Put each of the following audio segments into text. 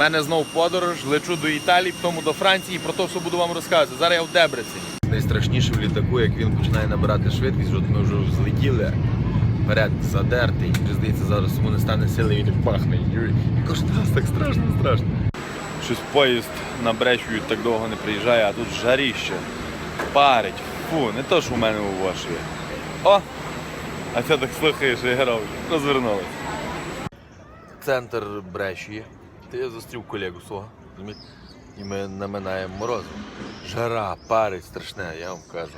мене знов подорож, лечу до Італії, потім до Франції, про те, що буду вам розказувати. Зараз я в Дебриці. Найстрашніше в літаку, як він починає набирати швидкість, от ми вже злетіли. Вперед задертий. Здається, зараз йому не стане сили, він пахне. І кожен раз так страшно, страшно. Щось поїзд на Бречую так довго не приїжджає, а тут жаріще. Парить. Фу, не то, що в мене у Воші. О! А це так слухаєш і герой. Розвернулись. Центр Брешії. Та я зустрів колегу свого. І ми наминаємо морозу. Жара, парить страшне, я вам кажу.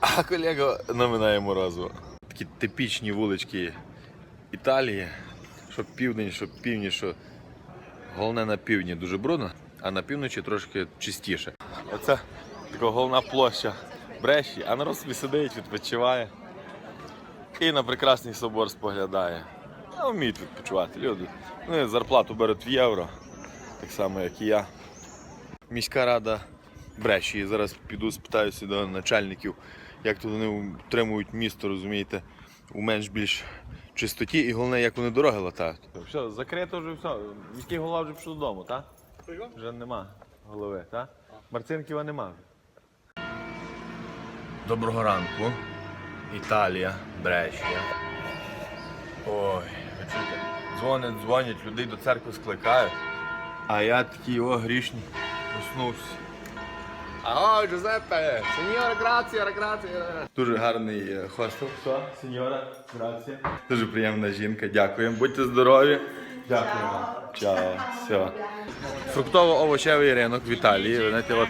А колега наминає морозу. Такі типічні вулички Італії, що південь, що північ, що головне на півдні дуже брудно, а на півночі трошки чистіше. Оце така головна площа Бреші, а народ собі сидить, відпочиває. І на прекрасний собор споглядає. А вміють відпочивати люди. Вони зарплату беруть в євро, так само, як і я. Міська рада Бреші. Зараз піду спитаюся до начальників, як тут вони утримують місто, розумієте, у менш більш чистоті і головне, як вони дороги латають. Все, закрито вже все. Міський голова вже пішов додому, так? Вже нема голови, так? Марцинківа нема. Доброго ранку. Італія, Брешія. Ой, ви дзвонять, дзвонять, людей до церкви скликають. А я такий, о, грішний, проснувся. Ао, Джузеппе, сеньора, грація, грація. Дуже гарний е, хостел. Що, сеньора, грація. Дуже приємна жінка, дякуємо. Будьте здорові. Дякуємо. Чао. Все. Фруктово-овочевий ринок в Італії. Ви знаєте, от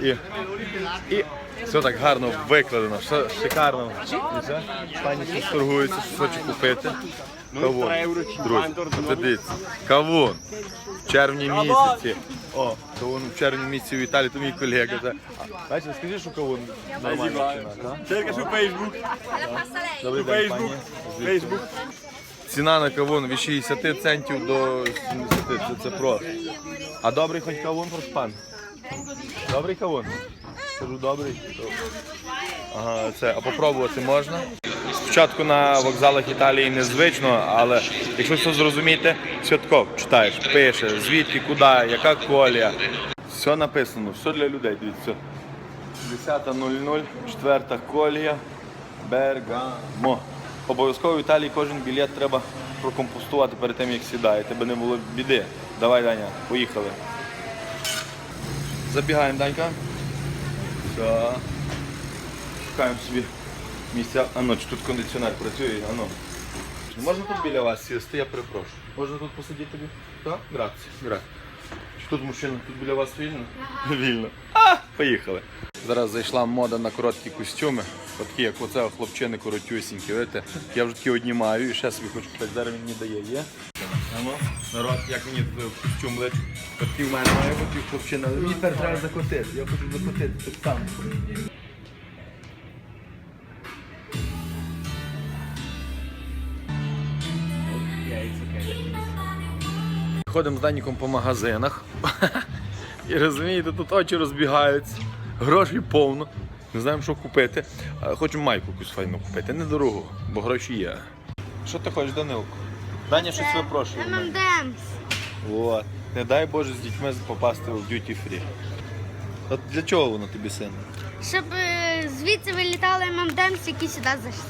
і, і все так гарно викладено, все шикарно. І все. Пані щось торгується, що хоче купити. Кавун. Друзі, от дивіться. Кавун. В червні місяці. О, кавун в червні місяці в Італії, то мій колега. А, Бачите, скажи, що кавун нормально? Cerca su Facebook, Добрий день, пані. Facebook. Ціна на кавун від 60 центів до 70, це, це просто. А добрий хоч кавун, прошу пан? Добрий кавун? Кажу, добрий. Ага, це, а попробувати можна? Спочатку на вокзалах Італії незвично, але якщо все зрозумієте, святков читаєш, пише, звідки, куди, яка колія. Все написано, все для людей, дивіться. 10.00, четверта колія, Бергамо. Обов'язково в Італії кожен білет треба прокомпостувати перед тим, як сідає. Тебе не було біди. Давай, Даня, поїхали. Забігаємо, Данька. Все. Шукаємо собі місця. Ано, чи тут кондиціонер працює? Ано. Чи Можна тут біля вас сісти, я перепрошую. Можна тут посидіти тобі? Так? Грація. Грація. Чи тут мужчина? Тут біля вас вільно? Вільно. А, поїхали. Зараз зайшла мода на короткі костюми. Такі, як оце хлопчини коротюсінькі. Видите? Я вже такі одні маю і ще собі хочу купити. Зараз він мені дає. Є? Ану, народ, як мені костюм лечить. Такий в мене має бути хлопчина, мені тепер треба закотити. Я хочу закотити так само. Ходимо з Даніком по магазинах. І розумієте, тут очі розбігаються, грошей повно. Не знаємо, що купити. Хочемо майку якусь файну купити. Недорогу, бо гроші є. Що ти хочеш, Данилко? Даня щось випрошує. От. Не дай Боже з дітьми попасти в duty free. От для чого воно тобі син? Щоб е, звідси вилітали ММДМС, які сюди зайшли.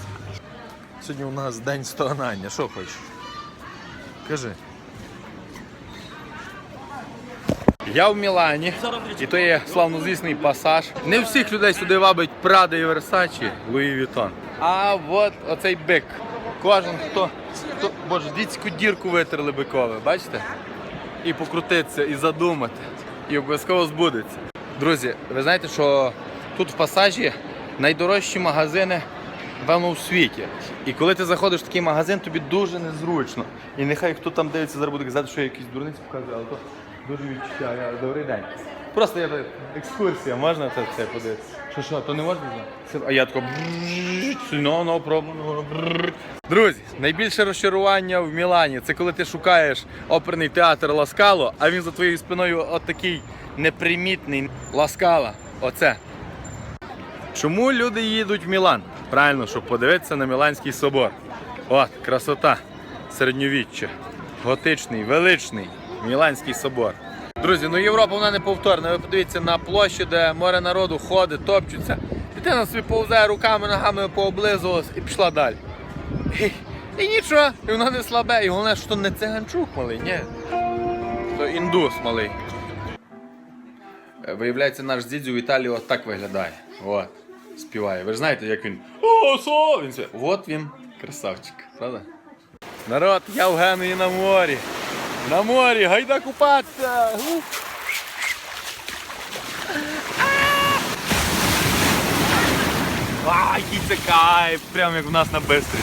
Сьогодні у нас день стогнання. Що хочеш? Кажи. Я в Мілані, і то є славнозвісний пасаж. Не всіх людей сюди вабить Прада і Версачі, Луї Вітон. А от оцей бик. Кожен, хто, хто боже, дітську дірку витерли бикове, бачите? І покрутитися, і задумати, і обов'язково збудеться. Друзі, ви знаєте, що тут в пасажі найдорожчі магазини певно, у світі. І коли ти заходиш в такий магазин, тобі дуже незручно. І нехай хто там дивиться, зараз буде казати, що я якісь дурниці показую, але то дуже відчуття. Я, добрий день. Просто я так, екскурсія, можна це, це подивитися? Що що, то не можна? Це- А я тако no, no problem, no. Друзі, найбільше розчарування в Мілані це коли ти шукаєш оперний театр Ласкало, а він за твоєю спиною от такий непримітний Ласкала. Оце. Чому люди їдуть в Мілан? Правильно, щоб подивитися на Міланський собор. От, красота, середньовіччя, готичний, величний. Міланський собор. Друзі, ну Європа вона не повторна. Ви подивіться на площі, де море народу ходить, топчуться. Дитина собі повзає руками, ногами пооблизувалась і пішла далі. І, і нічого, і воно не слабе. І головне, що не циганчук малий, ні. То індус малий. Виявляється, наш дідзю в Італії так виглядає. От. Співає. Ви ж знаєте, як він. О, со! Він співає. От він, красавчик, правда? Народ, я в Генуї на морі. На морі, гайда купатися! А, який це кайф, прямо як в нас на Бистрі.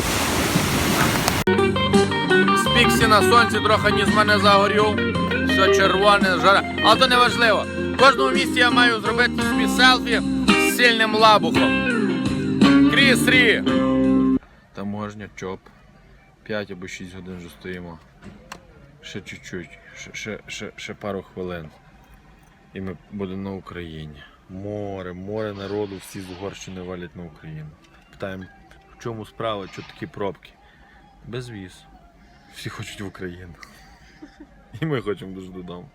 Спіксі на сонці трохи ні з мене загорів. Все червоне, жара. Але то не важливо. В кожному місці я маю зробити собі селфі з сильним лабухом. Кріс Рі. Таможня, чоп. 5 або 6 годин вже стоїмо. Ще чуть-чуть, ще, ще, ще, ще пару хвилин. І ми будемо на Україні. Море, море народу, всі з Угорщини валять на Україну. Питаємо, в чому справа, що такі пробки? Безвіз. Всі хочуть в Україну. І ми хочемо дуже додому.